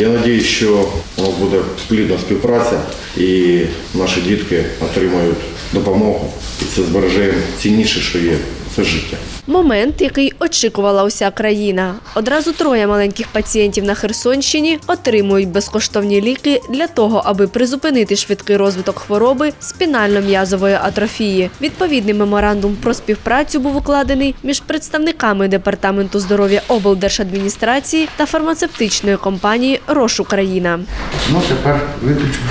Я сподіваюся, що у нас буде плідна співпраця і наші дітки отримають допомогу. І це збереже цінніше, що є це життя. Момент, який очікувала уся країна. Одразу троє маленьких пацієнтів на Херсонщині отримують безкоштовні ліки для того, аби призупинити швидкий розвиток хвороби спінально-м'язової атрофії. Відповідний меморандум про співпрацю був укладений між представниками департаменту здоров'я облдержадміністрації та фармацевтичної компанії Рош Україна. Ну, тепер виключно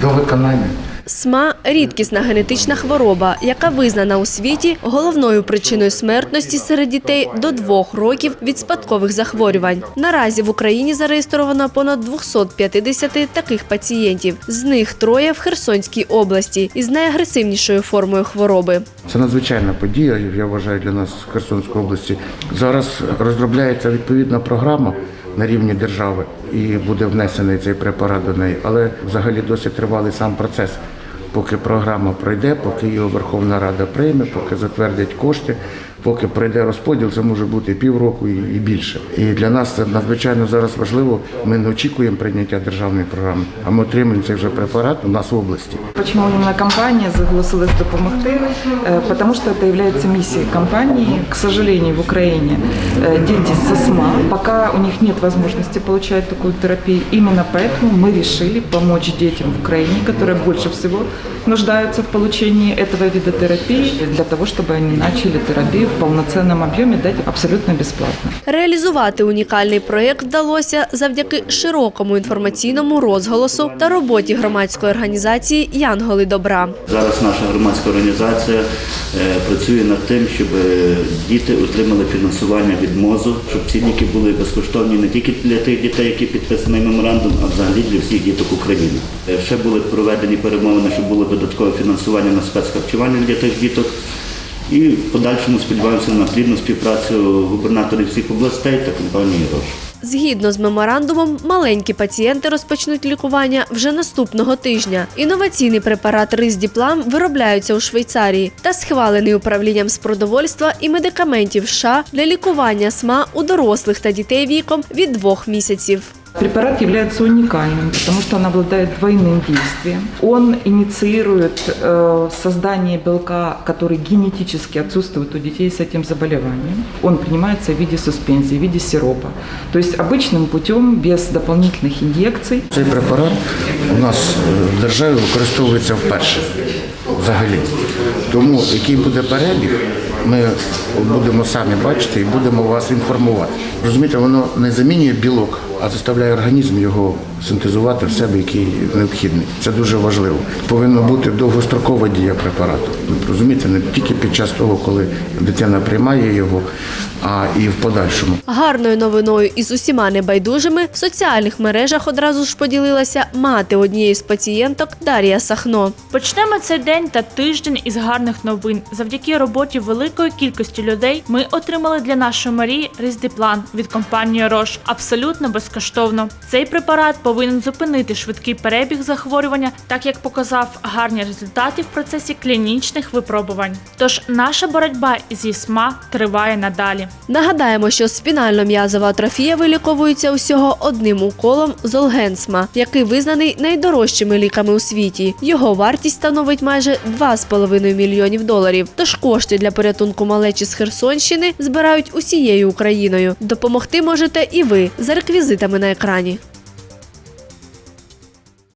до виконання. СМА рідкісна генетична хвороба, яка визнана у світі головною причиною смертності серед дітей до двох років від спадкових захворювань. Наразі в Україні зареєстровано понад 250 таких пацієнтів. З них троє в Херсонській області із найагресивнішою формою хвороби. Це надзвичайна подія, я вважаю, для нас в Херсонській області. Зараз розробляється відповідна програма на рівні держави і буде внесений цей препарат до неї. Але взагалі досить тривалий сам процес. Поки програма пройде, поки його Верховна Рада прийме, поки затвердять кошти, поки пройде розподіл, це може бути півроку і, і більше. І для нас це надзвичайно зараз важливо. Ми не очікуємо прийняття державної програми, а ми отримуємо цей вже препарат у нас в області. Почему именно компания согласилась допомогти? Э, Потому что это является миссией компании. К сожалению, в Украине э, дети с астма, пока у них нет возможности получать такую терапию. Именно поэтому мы решили помочь детям в Украине, которые больше всего нуждаются в получении этого вида терапии, для того, чтобы они начали терапию в полноценном объеме дать абсолютно бесплатно. Реалізувати унікальний проєкт вдалося завдяки широкому інформаційному розголосу та роботі громадської організації Янголи добра. Зараз наша громадська організація е, працює над тим, щоб е, діти отримали фінансування від МОЗу, щоб ці ліки були безкоштовні не тільки для тих дітей, які підписаний меморандум, а взагалі для всіх діток України. Е, Ще були проведені перемовини, щоб було додаткове фінансування на спецхарчування для тих діток. І в подальшому сподіваємося на плідну співпрацю губернаторів всіх областей та компанії «Рош». Згідно з меморандумом, маленькі пацієнти розпочнуть лікування вже наступного тижня. Інноваційний препарат Риздіплам виробляється у Швейцарії та схвалений управлінням з продовольства і медикаментів США для лікування СМА у дорослих та дітей віком від двох місяців. Препарат является уникальным, потому что он обладает двойным действием. Он инициирует э, создание белка, который генетически отсутствует у детей с этим заболеванием. Он принимается в виде суспензии, в виде сиропа. То есть обычным путем, без дополнительных инъекций. Цей препарат у нас е, в державі використовується вперше взагалі. Тому який буде перебіг, ми будемо самі бачити і будемо вас інформувати. Розумієте, воно не замінює білок, а заставляє організм його синтезувати в себе, який необхідний. Це дуже важливо. Повинна бути довгострокова дія препарату. Розумієте, не тільки під час того, коли дитина приймає його, а і в подальшому. Гарною новиною із усіма небайдужими в соціальних мережах одразу ж поділилася мати однієї з пацієнток Дар'я Сахно. Почнемо цей день та тиждень із гарних новин. Завдяки роботі великої кількості людей ми отримали для нашої Марії Рездіплан від компанії Рош абсолютно безкоштовно. Цей препарат повинен зупинити швидкий перебіг захворювання, так як показав гарні результати в процесі клінічних випробувань. Тож наша боротьба із ІСМА триває надалі. Нагадаємо, що спінально-м'язова атрофія виліковується усього одним уколом Золгенсма, який визнаний найдорожчими ліками у світі. Його вартість становить майже 2,5 мільйонів доларів. Тож кошти для порятунку малечі з Херсонщини збирають усією Україною. Допомогти можете і ви за реквізитами на екрані.